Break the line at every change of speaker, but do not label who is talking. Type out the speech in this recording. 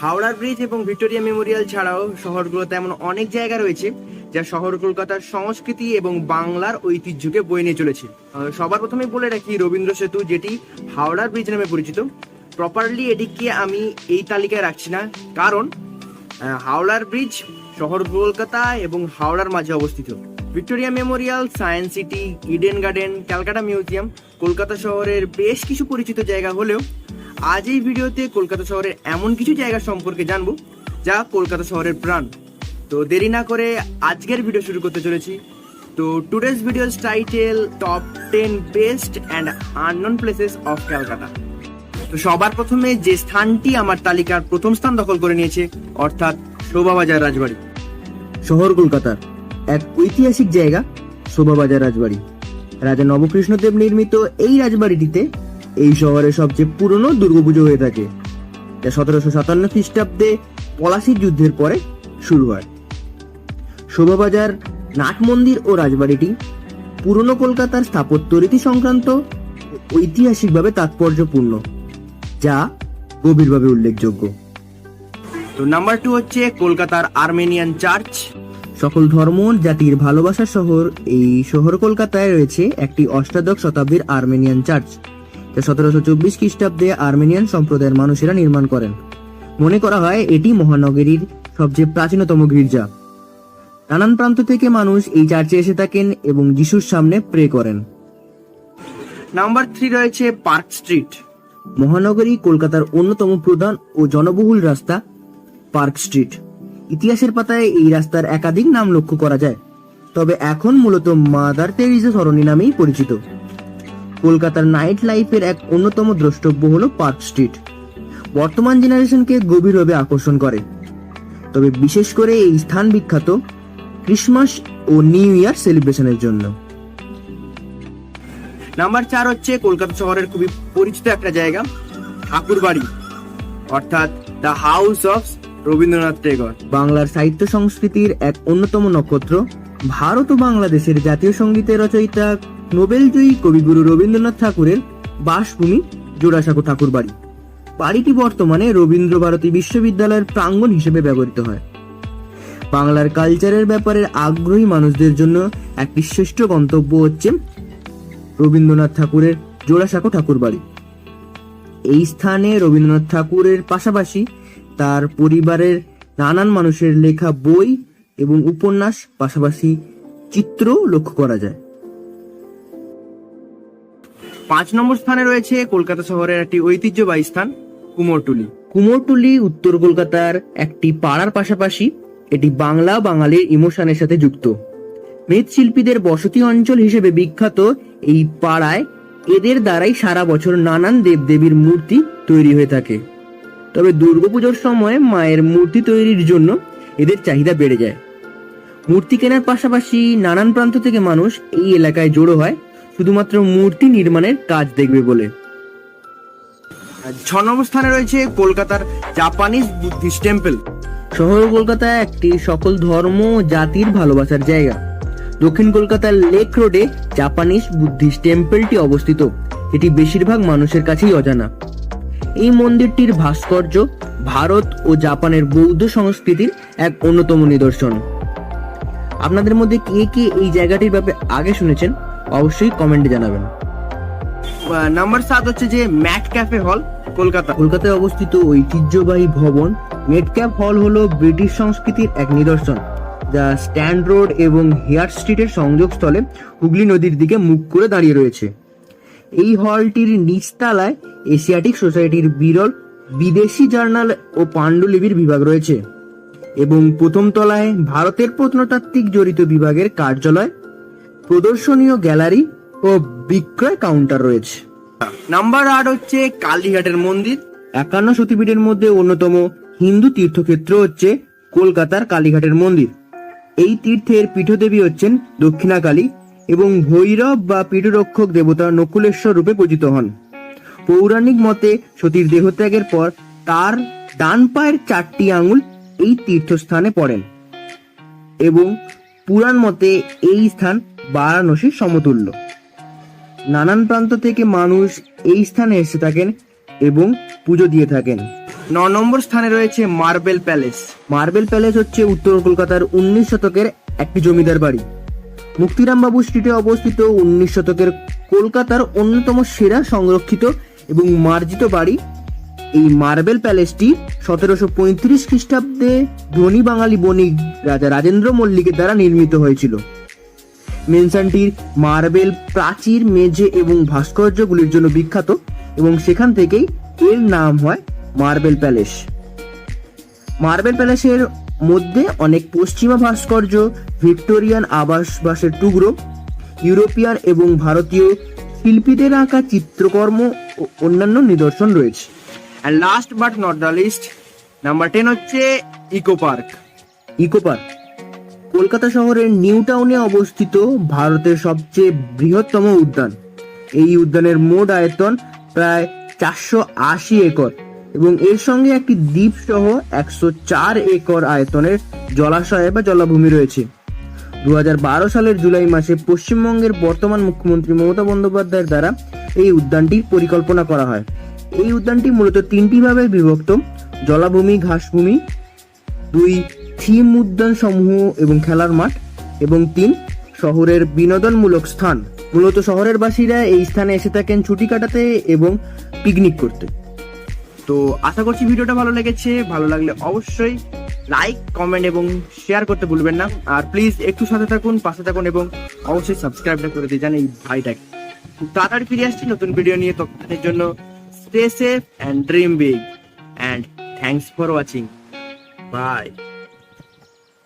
Howrah bridge এবং Victoria Memorial ছাড়াও শহরগুলোতে এমন অনেক জায়গা রয়েছে যা শহর কলকাতার সংস্কৃতি এবং বাংলার ঐতিহ্যকে বয়ে নিয়ে চলেছে সবার প্রথমে বলে রাখি রবীন্দ্র সেতু যেটি হাওড়ার ব্রিজ নামে পরিচিত প্রপারলি এটিকে আমি এই তালিকায় রাখছি না কারণ হাওড়ার ব্রিজ শহর কলকাতা এবং হাওড়ার মাঝে অবস্থিত Victoria Memorial Science City Eden Garden Calcutta Museum Kolkata শহরের বেশ কিছু পরিচিত জায়গা হলেও আজ এই ভিডিওতে কলকাতা শহরের এমন কিছু জায়গা সম্পর্কে জানব যা কলকাতা শহরের প্রাণ তো দেরি না করে আজকের ভিডিও শুরু করতে চলেছি তো today's videos title top ten best and unknown places of Calcutta তো সবার প্রথমে যে স্থানটি আমার তালিকার প্রথম স্থান দখল করে নিয়েছে অর্থাৎ শোভাবাজার রাজবাড়ি শহর কলকাতার এক ঐতিহাসিক জায়গা শোভাবাজার রাজবাড়ি রাজা নবকৃষ্ণদেব নির্মিত এই রাজবাড়িটিতে এই শহরে সবচেয়ে পুরনো দুর্গাপুজো হয়ে থাকে যা সতেরোশো সাতান্ন খ্রিস্টাব্দে পলাশির যুদ্ধের পরে শুরু হয় শোভাবাজার নাট মন্দির ও রাজবাড়িটি পুরনো কলকাতার স্থাপত্য রীতি সংক্রান্ত ঐতিহাসিকভাবে তাৎপর্যপূর্ণ যা গভীরভাবে উল্লেখযোগ্য তো নাম্বার টু হচ্ছে কলকাতার আর্মেনিয়ান চার্চ সকল ধর্ম জাতির ভালোবাসা শহর এই শহর কলকাতায় রয়েছে একটি অষ্টাদশ শতাব্দীর আর্মেনিয়ান চার্চ যা সতেরোশো চব্বিশ খ্রিস্টাব্দে আর্মেনিয়ান সম্প্রদায়ের মানুষেরা নির্মাণ করেন মনে করা হয় এটি মহানগরীর সবচেয়ে প্রাচীনতম গির্জা নানান প্রান্ত থেকে মানুষ এই চার্চে এসে থাকেন এবং যিশুর সামনে প্রে করেন নাম্বার থ্রি রয়েছে পার্ক স্ট্রিট মহানগরী কলকাতার অন্যতম প্রধান ও জনবহুল রাস্তা পার্ক স্ট্রিট ইতিহাসের পাতায় এই রাস্তার একাধিক নাম লক্ষ্য করা যায় তবে এখন মূলত মাদার তেরিজা সরণি নামেই পরিচিত কলকাতার নাইট লাইফের এক অন্যতম দ্রষ্টব্য হলো পার্ক স্ট্রিট বর্তমান জেনারেশনকে গভীরভাবে আকর্ষণ করে তবে বিশেষ করে এই স্থান বিখ্যাত ক্রিসমাস ও নিউ ইয়ার সেলিব্রেশনের জন্য নাম্বার চার হচ্ছে কলকাতা শহরের খুবই পরিচিত একটা জায়গা ঠাকুরবাড়ি অর্থাৎ the house of Rabindranath Tagore বাংলার সাহিত্য সংস্কৃতির এক অন্যতম নক্ষত্র ভারত ও বাংলাদেশের জাতীয় সঙ্গীতের রচয়িতা নোবেলজয়ী কবিগুরু রবীন্দ্রনাথ ঠাকুরের বাসভূমি জোড়াসাঁকো ঠাকুর বাড়ি বাড়িটি বর্তমানে রবীন্দ্রভারতী বিশ্ববিদ্যালয়ের প্রাঙ্গণ হিসেবে ব্যবহৃত হয় বাংলার কালচারের ব্যাপারে আগ্রহী মানুষদের জন্য একটি শ্রেষ্ঠ গন্তব্য হচ্ছে রবীন্দ্রনাথ ঠাকুরের জোড়াসাঁকো ঠাকুর বাড়ি এই স্থানে রবীন্দ্রনাথ ঠাকুরের পাশাপাশি তার পরিবারের নানান মানুষের লেখা বই এবং উপন্যাস পাশাপাশি চিত্র লক্ষ্য করা যায় পাঁচ নম্বর স্থানে রয়েছে কলকাতা শহরের একটি ঐতিহ্যবাহী স্থান কুমোরটুলি কুমোরটুলি উত্তর কলকাতার একটি পাড়ার পাশাপাশি এটি বাংলা বাঙালির ইমোশনের সাথে যুক্ত মৃৎশিল্পীদের বসতি অঞ্চল হিসেবে বিখ্যাত এই পাড়ায় এদের দ্বারাই সারা বছর নানান দেবদেবীর মূর্তি তৈরি হয়ে থাকে তবে দুর্গাপুজোর সময় মায়ের মূর্তি তৈরির জন্য এদের চাহিদা বেড়ে যায় মূর্তি কেনার পাশাপাশি নানান প্রান্ত থেকে মানুষ এই এলাকায় জড়ো হয় শুধুমাত্র মূর্তি নির্মাণের কাজ দেখবে বলে ছ নম্বর স্থানে রয়েছে কলকাতার জাপানিজ বুদ্ধিস্ট টেম্পল শহর কলকাতা একটি সকল ধর্ম জাতির ভালোবাসার জায়গা দক্ষিণ কলকাতার লেক রোডে জাপানিজ বুদ্ধিস্ট টেম্পলটি অবস্থিত এটি বেশিরভাগ মানুষের কাছেই অজানা এই মন্দিরটির ভাস্কর্য ভারত ও জাপানের বৌদ্ধ সংস্কৃতির এক অন্যতম নিদর্শন আপনাদের মধ্যে কে কে এই জায়গাটির ব্যাপারে আগে শুনেছেন অবশ্যই কমেন্টে জানাবেন নাম্বার সাত হচ্ছে যে ম্যাট ক্যাফে হল কলকাতা কলকাতায় অবস্থিত ঐতিহ্যবাহী ভবন মেটক্যাপ হল হলো ব্রিটিশ সংস্কৃতির এক নিদর্শন যা স্ট্যান্ড রোড এবং হেয়ার স্ট্রিটের সংযোগস্থলে হুগলি নদীর দিকে মুখ করে দাঁড়িয়ে রয়েছে এই হলটির নিচতলায় এশিয়াটিক সোসাইটির বিরল বিদেশি জার্নাল ও পাণ্ডুলিপির বিভাগ রয়েছে এবং প্রথম তলায় ভারতের প্রত্নতাত্ত্বিক জড়িত বিভাগের কার্যালয় প্রদর্শনীয় গ্যালারি ও বিক্রয় কাউন্টার রয়েছে নাম্বার আট হচ্ছে কালীঘাটের মন্দির একান্ন সতীপীঠের মধ্যে অন্যতম হিন্দু তীর্থক্ষেত্র হচ্ছে কলকাতার কালীঘাটের মন্দির এই তীর্থের পীঠদেবী হচ্ছেন দক্ষিণাকালী এবং ভৈরব বা পীঠরক্ষক দেবতা নকুলেশ্বর রূপে পূজিত হন পৌরাণিক মতে সতীর দেহত্যাগের পর তার ডান পায়ের চারটি আঙুল এই তীর্থস্থানে পড়েন এবং পুরাণ মতে এই স্থান বারাণসীর সমতুল্য নানান প্রান্ত থেকে মানুষ এই স্থানে এসে থাকেন এবং পুজো দিয়ে থাকেন ন নম্বর স্থানে রয়েছে মার্বেল প্যালেস মার্বেল প্যালেস হচ্ছে উত্তর কলকাতার উনিশ শতকের একটি জমিদার বাড়ি মুক্তিরামবাবু স্ট্রিটে অবস্থিত উনিশ শতকের কলকাতার অন্যতম সেরা সংরক্ষিত এবং মার্জিত বাড়ি এই মার্বেল প্যালেসটি সতেরোশো পঁয়ত্রিশ খ্রিস্টাব্দে ধনী বাঙালি বণিক রাজা রাজেন্দ্র মল্লিকের দ্বারা নির্মিত হয়েছিল মেনশনটির মার্বেল প্রাচীর মেঝে এবং ভাস্কর্যগুলির জন্য বিখ্যাত এবং সেখান থেকেই এর নাম হয় মার্বেল প্যালেস মার্বেল প্যালেসের মধ্যে অনেক পশ্চিমা ভাস্কর্য ভিক্টোরিয়ান আবাসবাসের টুকরো ইউরোপিয়ান এবং ভারতীয় শিল্পীদের আঁকা চিত্রকর্ম ও অন্যান্য নিদর্শন রয়েছে and last but not the least number ten হচ্ছে Eco Park Eco Park Kolkata শহরের নিউ টাউনে অবস্থিত ভারতের সবচেয়ে বৃহত্তম উদ্যান এই উদ্যানের মোট আয়তন প্রায় চারশো আশি একর এবং এর সঙ্গে একটি দ্বীপ সহ একশো চার একর আয়তনের জলাশয় বা জলাভূমি রয়েছে দু বারো সালের জুলাই মাসে পশ্চিমবঙ্গের বর্তমান মুখ্যমন্ত্রী মমতা বন্দ্যোপাধ্যায়ের দ্বারা এই উদ্যানটির পরিকল্পনা করা হয় এই উদ্যানটি মূলত তিনটি ভাবে বিভক্ত জলাভূমি ঘাসভূমি দুই থিম উদ্যান সমূহ এবং খেলার মাঠ এবং তিন শহরের বিনোদনমূলক স্থান মূলত শহরের বাসীরা এই স্থানে এসে থাকেন ছুটি কাটাতে এবং পিকনিক করতে তো আশা করছি ভিডিওটা ভালো লেগেছে ভালো লাগলে অবশ্যই লাইক কমেন্ট এবং শেয়ার করতে ভুলবেন না আর প্লিজ একটু সাথে থাকুন পাশে থাকুন এবং অবশ্যই সাবস্ক্রাইবটা করে দিয়ে যান এই ভাইটাকে খুব তাড়াতাড়ি ফিরে আসছি নতুন ভিডিও নিয়ে তখনের জন্য stay safe and dream big and thanks for watching by